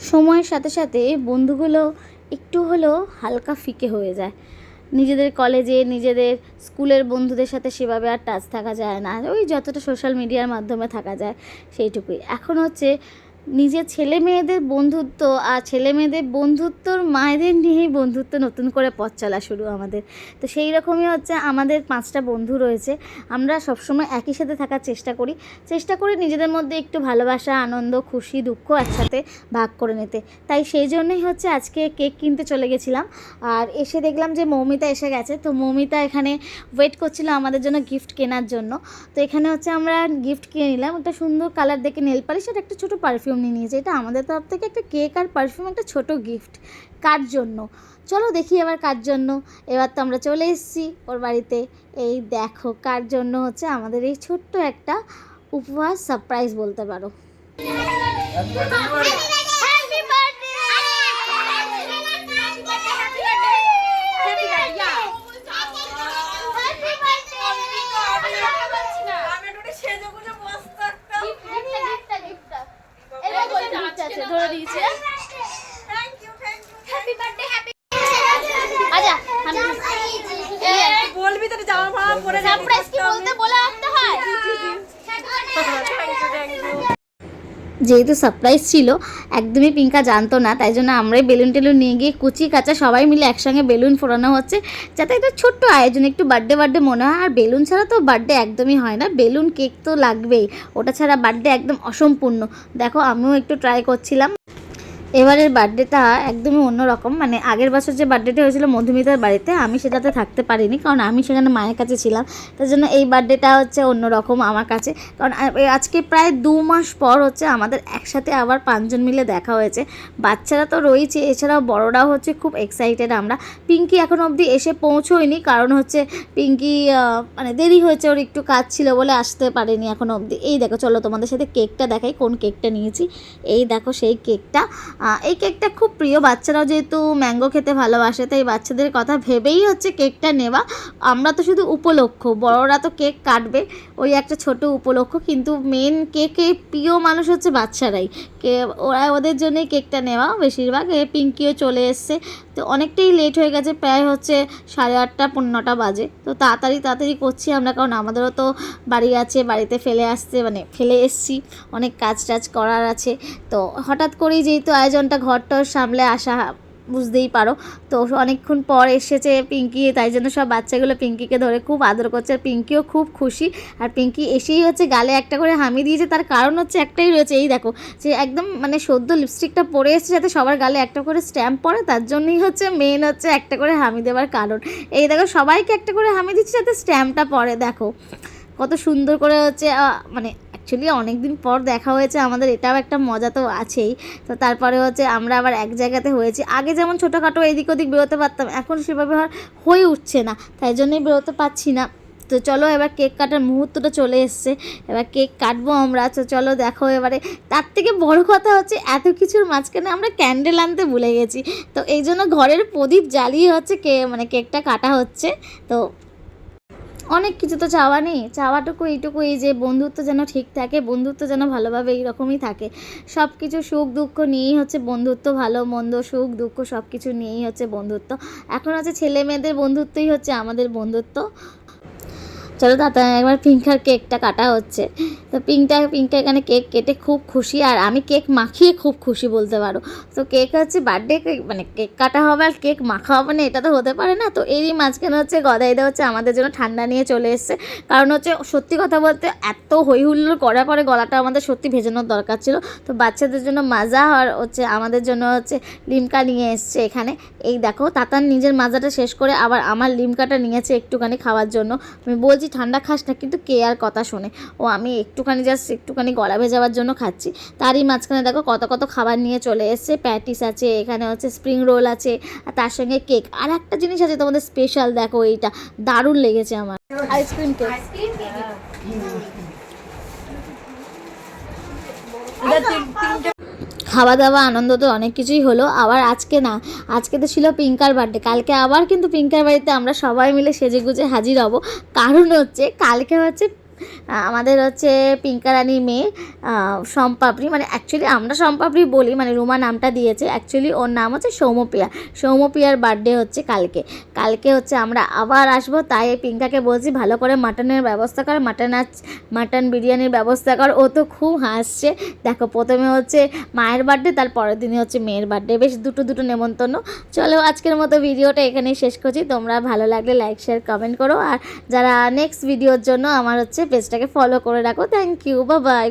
সময়ের সাথে সাথে বন্ধুগুলো একটু হলেও হালকা ফিকে হয়ে যায়। নিজেদের কলেজে, নিজেদের স্কুলের বন্ধুদের সাথে সেভাবে আর টাচ থাকা যায় না। ওই যতটা সোশ্যাল মিডিয়ার মাধ্যমে থাকা যায়, সেইটুকুই। এখন হচ্ছে নিজের ছেলে মেয়েদের বন্ধুত্ব আর ছেলে মেয়েদের বন্ধুত্বর মায়েদের নিয়েই বন্ধুত্ব নতুন করে পথ চলা শুরু আমাদের। তো সেই রকমই হচ্ছে আমাদের পাঁচটা বন্ধু রয়েছে। আমরা সবসময় একই সাথে থাকার চেষ্টা করি। চেষ্টা করি নিজেদের মধ্যে একটু ভালোবাসা, আনন্দ, খুশি, দুঃখ একসাথে ভাগ করে নিতে। তাই সেই জন্যই হচ্ছে আজকে কেক কিনতে চলে গেছিলাম। আর এসে দেখলাম যে মৌমিতা এসে গেছে। তো মৌমিতা এখানে ওয়েট করছিল আমাদের জন্য গিফট কেনার জন্য। তো এখানে হচ্ছে আমরা গিফট কিনে নিলাম। একটা সুন্দর কালার দেখে নেল পালিশ আর একটা ছোটো পারফিউম নিয়ে নিয়েছে। এটা আমাদের তরফ থেকে একটা কেক আর পারফিউম একটা ছোট গিফট কার জন্য? চলো দেখি এবার কার জন্য। এবার তো আমরা চলে এসেছি ওর বাড়িতে। এই দেখো কার জন্য হচ্ছে আমাদের এই ছোট্ট একটা উপহার সারপ্রাইজ বলতে পারো। বলবি তো জামা ফামা পরে যাবি সারপ্রাইজ কি বলতে বলে রাখতে হয়? যেহেতু সারপ্রাইজ ছিল একদমই পিঙ্কা জানতো না তাই জন্য আমরাই বেলুন টেলুন নিয়ে গিয়ে কুচি কাঁচা সবাই মিলে একসঙ্গে বেলুন ফোড়ানো হচ্ছে যাতে একটা ছোট্ট আয়োজন একটু বার্থডে বার্থডে মনে হয়। আর বেলুন ছাড়া তো বার্থডে একদমই হয় না বেলুন কেক তো লাগবেই। ওটা ছাড়া বার্থডে একদম অসম্পূর্ণ। দেখো আমিও একটু ট্রাই করছিলাম। এবারের বার্থডেটা একদমই অন্যরকম। মানে আগের বছর যে বার্থডেটা হয়েছিল মধুমিতার বাড়িতে, আমি সেটাতে থাকতে পারিনি, কারণ আমি সেখানে মায়ের কাছে ছিলাম। তার জন্য এই বার্থডেটা হচ্ছে অন্যরকম আমার কাছে। কারণ আজকে প্রায় দু মাস পর হচ্ছে আমাদের একসাথে আবার পাঁচজন মিলে দেখা হয়েছে। বাচ্চারা তো রয়েছে, এছাড়াও বড়রাও হচ্ছে খুব এক্সাইটেড আমরা। পিঙ্কি এখন অবধি এসে পৌঁছোয়নি, কারণ হচ্ছে পিঙ্কি মানে দেরি হয়েছে, ওর একটু কাজ ছিল বলে আসতে পারেনি এখন অবধি। এই দেখো, চলো তোমাদের সাথে কেকটা দেখাই, কোন কেকটা নিয়েছি। এই দেখো সেই কেকটা। এই কেকটা খুব প্রিয়। বাচ্চারাও যেহেতু ম্যাঙ্গো খেতে ভালোবাসে, তাই বাচ্চাদের কথা ভেবেই হচ্ছে কেকটা নেওয়া। আমরা তো শুধু উপলক্ষ, বড়রা তো কেক কাটবে, ওই একটা ছোট উপলক্ষ, কিন্তু মেন কেকে প্রিয় মানুষ হচ্ছে বাচ্চারাই। কে, ওরা ওদের জন্যই কেকটা নেওয়া বেশিরভাগ পিঙ্কিও চলে এসছে। তো অনেকটাই লেট হয়ে গেছে, প্রায় হচ্ছে সাড়ে আটটা, পনেরোটা বাজে। তো তাড়াতাড়ি তাড়াতাড়ি করছি আমরা, কারণ আমাদেরও তো বাড়ি আছে, বাড়িতে ফেলে আসতে মানে ফেলে এসছি। অনেক কাজ টাজ করার আছে। তো হঠাৎ করেই যেহেতু আয়োজনটা ঘরটর সামলে আসা, বুঝতেই পারো। তো অনেকক্ষণ পর এসেছে পিঙ্কি, তাই জন্য সব বাচ্চাগুলো পিঙ্কিকে ধরে খুব আদর করছে। আর পিঙ্কিও খুব খুশি। আর পিঙ্কি এসেই হচ্ছে গালে একটা করে হামি দিয়েছে। তার কারণ হচ্ছে একটাই রয়েছে, এই দেখো, যে একদম মানে সদ্য লিপস্টিকটা পরে এসেছে যাতে সবার গালে একটা করে স্ট্যাম্প পড়ে তার জন্যই হচ্ছে মেন হচ্ছে একটা করে হামি দেওয়ার কারণ। এই দেখো, সবাইকে একটা করে হামি দিচ্ছে যাতে স্ট্যাম্পটা পড়ে দেখো। কত সুন্দর করে হচ্ছে মানে অ্যাকচুয়ালি অনেক দিন পর দেখা হয়েছে, আমাদের এটাও একটা মজা তো আছেই। তো তারপরে হচ্ছে আমরা আবার এক জায়গাতে হয়েছি। আগে যেমন ছোটোখাটো এদিক ওদিক বেরোতে পারতাম, এখন সেভাবে হয়ে উঠছে না, তাই জন্যই বেরোতে পারছি না। তো চলো এবার কেক কাটার মুহূর্তটা চলে এসছে, এবার কেক কাটবো আমরা। তো চলো দেখো এবারে, তার থেকে বড় কথা হচ্ছে এত কিছুর মাঝখানে আমরা ক্যান্ডেল আনতে ভুলে গেছি। তো এই জন্য ঘরের প্রদীপ জ্বালিয়ে হচ্ছে কে মানে কেকটা কাটা হচ্ছে। তো অনেক কিছু তো চাওয়া নেই। চাওয়াটুকু এইটুকু, এই যে বন্ধুত্ব যেন ঠিক থাকে, বন্ধুত্ব যেন ভালোভাবে এইরকমই থাকে। সব কিছু সুখ দুঃখ নিয়েই হচ্ছে বন্ধুত্ব ভালো, মন্দ, সুখ দুঃখ সব কিছু নিয়েই হচ্ছে বন্ধুত্ব। এখন হচ্ছে ছেলে মেয়েদের বন্ধুত্বই হচ্ছে আমাদের বন্ধুত্ব। চলো দাদা, একবার পিঙ্কার কেকটা কাটা হচ্ছে। তো পিঙ্কটা পিঙ্কটা এখানে কেক কেটে খুব খুশি, আর আমি কেক মাখিয়ে খুব খুশি বলতে পারো। তো কেক হচ্ছে বার্থডে কেক মানে কেক কাটা হবে আর কেক মাখা হবে না, এটা তো হতে পারে না। তো এরই মাঝখানে হচ্ছে গদাইদা হচ্ছে আমাদের জন্য ঠান্ডা নিয়ে চলে এসছে। কারণ হচ্ছে সত্যি কথা বলতে এত হই হুল্লোড় করার পরে গলাটা আমাদের সত্যি ভেজানোর দরকার ছিল। তো বাচ্চাদের জন্য মাজা আর হচ্ছে আমাদের জন্য হচ্ছে লিমকা নিয়ে এসছে এখানে। এই দেখো তাতার নিজের মাজাটা শেষ করে আবার আমার লিমকাটা নিয়েছে একটুখানি খাওয়ার জন্য। আমি বলছি ঠান্ডা খাস না কিন্তু কে আর কথা শোনে। ও আমি একটুখানি জাস্ট একটুখানি গলা ভেজাবার জন্য খাচ্ছি। তারই মাঝখানে দেখো কত কত খাবার নিয়ে চলে এসছে। প্যাটিস আছে এখানে হচ্ছে স্প্রিং রোল আছে আর তার সঙ্গে কেক আর একটা জিনিস আছে তোমাদের স্পেশাল দেখো এইটা। দারুণ লেগেছে আমার। আইসক্রিম কেক খাওয়া দাওয়া আনন্দ তো অনেক কিছুই হলো। আবার আজকে না, আজকে তো ছিল পিঙ্কার বার্থডে কালকে আবার কিন্তু পিঙ্কার বাড়িতে আমরা সবাই মিলে সেজে গুজে হাজির হব। কারণ হচ্ছে, কালকে হচ্ছে আমাদের হচ্ছে পিঙ্কা রানী মেয়ে সম্পাপড়ি মানে অ্যাকচুয়ালি আমরা সম্পাপড়ি বলি মানে রুমা নামটা দিয়েছে। অ্যাকচুয়ালি ওর নাম হচ্ছে সৌমপ্রিয়া সৌমপ্রিয়ার বার্থডে হচ্ছে কালকে। কালকে হচ্ছে আমরা আবার আসব, তাই পিঙ্কাকে বলছি, ভালো করে মাটনের ব্যবস্থা কর, মাটন আজ, মাটন বিরিয়ানির ব্যবস্থা কর। ও তো খুব হাসছে। দেখো, প্রথমে হচ্ছে মায়ের বার্থডে তার পরের দিনে হচ্ছে মেয়ের বার্থডে বেশ দুটো দুটো নেমন্তন্ন। চলো, আজকের মতো ভিডিওটা এখানেই শেষ করছি। তোমরা ভালো লাগলে লাইক শেয়ার কমেন্ট করো। আর যারা নেক্সট ভিডিওর জন্য আমার হচ্ছে পেজটাকে ফলো করে রাখো। থ্যাংক ইউ বা বাই